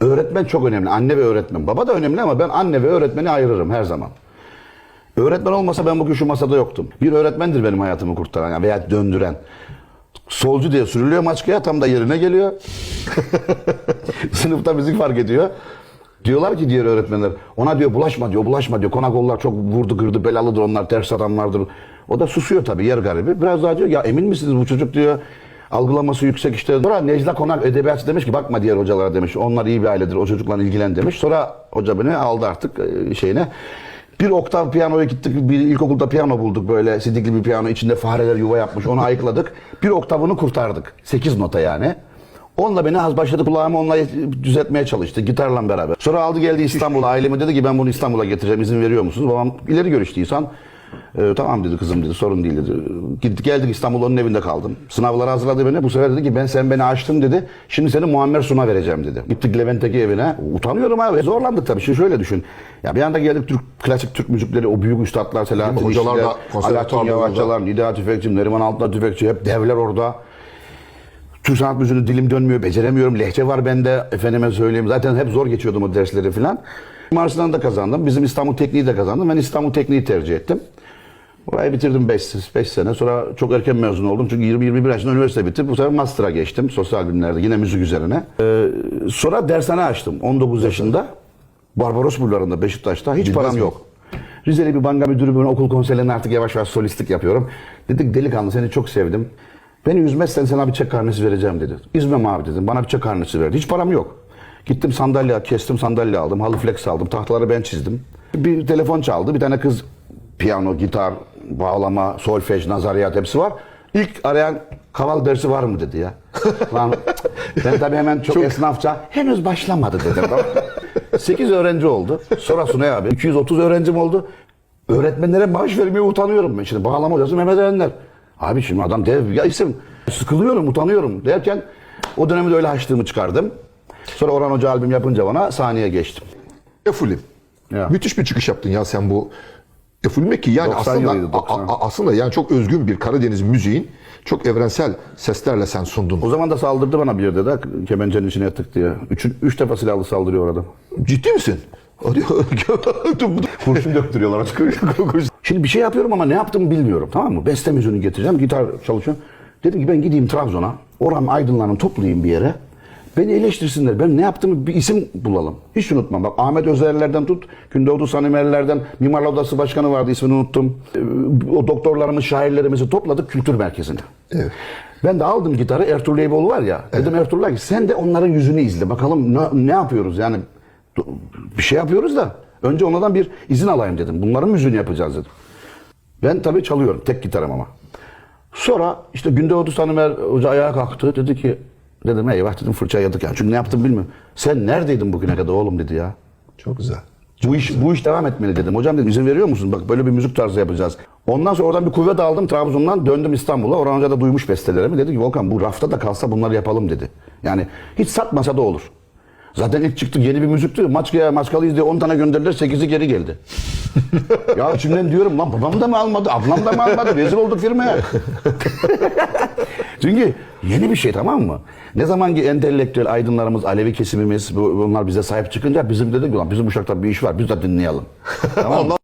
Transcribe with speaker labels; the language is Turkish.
Speaker 1: Öğretmen çok önemli. Anne ve öğretmen. Baba da önemli ama ben anne ve öğretmeni ayırırım her zaman. Öğretmen olmasa ben bugün şu masada yoktum. Bir öğretmendir benim hayatımı kurtaran veya döndüren. Solcu diye sürülüyor maçkaya tam da yerine geliyor. Sınıfta müzik fark ediyor. Diyorlar ki diğer öğretmenler ona diyor bulaşma diyor bulaşma diyor konakollar çok vurdu kırdı belalıdır onlar ters adamlardır. O da susuyor tabii yer garibi. Biraz daha diyor ya emin misiniz bu çocuk diyor algılaması yüksek işte. Sonra Necla Konak edebiyatçı demiş ki bakma diğer hocalara demiş onlar iyi bir ailedir o çocukla ilgilen demiş. Sonra hoca beni aldı artık e, şeyine. Bir oktav piyanoya gittik. Bir ilkokulda piyano bulduk böyle sidikli bir piyano. içinde fareler yuva yapmış. Onu ayıkladık. Bir oktavını kurtardık. 8 nota yani. Onunla beni az başladı kulağımı onunla düzeltmeye çalıştı gitarla beraber. Sonra aldı geldi İstanbul'a aileme dedi ki ben bunu İstanbul'a getireceğim izin veriyor musunuz? Babam ileri görüşlü insan. "E, tamam dedi kızım dedi sorun değil dedi. Gittik geldik İstanbul onun evinde kaldım. Sınavlara hazırladı beni. Bu sefer dedi ki ben sen beni açtın dedi. Şimdi seni Muammer Sun'a vereceğim dedi. Gittik Levent'teki evine. Utanıyorum abi. Zorlandık tabii. Şimdi şöyle düşün. Ya bir anda geldik Türk klasik Türk müzikleri o büyük üstadlar Selahattin
Speaker 2: Hocalar da
Speaker 1: Alaaddin Yavaşçalar, Nida Tüfekçi, Neriman Altınay Tüfekçi hep devler orada. Türk sanat müziğini dilim dönmüyor, beceremiyorum. Lehçe var bende, efendime söyleyeyim. Zaten hep zor geçiyordum o dersleri falan. Mimar da kazandım. Bizim İstanbul Tekniği de kazandım. Ben İstanbul Tekniği tercih ettim. Orayı bitirdim 5 5 sene. Sonra çok erken mezun oldum. Çünkü 20-21 yaşında üniversite bitirip bu sefer master'a geçtim. Sosyal bilimlerde yine müzik üzerine. Ee, sonra dershane açtım 19 yaşında. Barbaros Bulvarı'nda Beşiktaş'ta. Hiç param
Speaker 2: mi?
Speaker 1: yok. Rizeli bir banka müdürü böyle okul konserlerine artık yavaş yavaş solistlik yapıyorum. Dedik delikanlı seni çok sevdim. Beni üzmezsen sana bir çek karnesi vereceğim dedi. Üzmem abi dedim. Bana bir çek karnesi verdi. Hiç param yok. Gittim sandalye kestim sandalye aldım. Halı flex aldım. Tahtaları ben çizdim. Bir telefon çaldı. Bir tane kız piyano, gitar, bağlama, solfej, nazariyat hepsi var. İlk arayan kaval dersi var mı dedi ya. Lan ben tabii hemen çok, esnafça henüz başlamadı dedim. 8 öğrenci oldu. Sonra Sunay abi 230 öğrencim oldu. Öğretmenlere maaş vermeye utanıyorum ben. Şimdi bağlama hocası Mehmet Erenler. Abi şimdi adam dev ya isim. Sıkılıyorum, utanıyorum derken o dönemde öyle açtığımı çıkardım. Sonra Orhan Hoca albüm yapınca bana sahneye geçtim.
Speaker 2: Efulim.
Speaker 1: Ya.
Speaker 2: Müthiş bir çıkış yaptın ya sen bu Efulim'e ki yani
Speaker 1: 90
Speaker 2: aslında
Speaker 1: yılıydı, 90.
Speaker 2: a- a- aslında yani çok özgün bir Karadeniz müziğin çok evrensel seslerle sen sundun.
Speaker 1: O zaman da saldırdı bana bir yerde de kemencenin içine yattık diye. Üç, üç defa silahlı saldırıyor orada.
Speaker 2: Ciddi misin?
Speaker 1: Kurşun döktürüyorlar açık. Şimdi bir şey yapıyorum ama ne yaptığımı bilmiyorum tamam mı? Beste müziğini getireceğim, gitar çalışıyorum. Dedim ki ben gideyim Trabzon'a, oranın aydınlarını toplayayım bir yere. Beni eleştirsinler. Ben ne yaptığımı bir isim bulalım. Hiç unutmam. Bak Ahmet Özerler'den tut, Gündoğdu Sanimerler'den, Mimarlar Odası Başkanı vardı ismini unuttum. Ee, O doktorlarımız, şairlerimizi topladık kültür merkezinde.
Speaker 2: Evet.
Speaker 1: Ben de aldım gitarı Ertuğrul Eyüboğlu var ya. Dedim Ertuğrul'a ki sen de onların yüzünü izle. Bakalım ne, ne yapıyoruz yani. Bir şey yapıyoruz da. Önce onlardan bir izin alayım dedim. Bunların yüzünü yapacağız dedim. Ben tabii çalıyorum. Tek gitarım ama. Sonra işte Gündoğdu Sanımer Hoca ayağa kalktı. Dedi ki dedim eyvah dedim fırça yadık ya. Çünkü ne yaptım bilmiyorum. Sen neredeydin bugüne kadar oğlum dedi ya.
Speaker 2: Çok güzel.
Speaker 1: Bu iş, bu iş devam etmeli dedim. Hocam dedim izin veriyor musun? Bak böyle bir müzik tarzı yapacağız. Ondan sonra oradan bir kuvvet aldım Trabzon'dan döndüm İstanbul'a. Orhan Hoca da duymuş bestelerimi. Dedi ki Volkan bu rafta da kalsa bunları yapalım dedi. Yani hiç satmasa da olur. Zaten ilk çıktık yeni bir müziktü. Maçkaya maçkalıyız diye 10 tane gönderdiler 8'i geri geldi. ya içimden diyorum lan babam da mı almadı, ablam da mı almadı? Rezil olduk firmaya. Çünkü yeni bir şey tamam mı? Ne zaman ki entelektüel aydınlarımız, Alevi kesimimiz bu- bunlar bize sahip çıkınca bizim dedik ulan bizim uşakta bir iş var biz de dinleyelim. Tamam mı?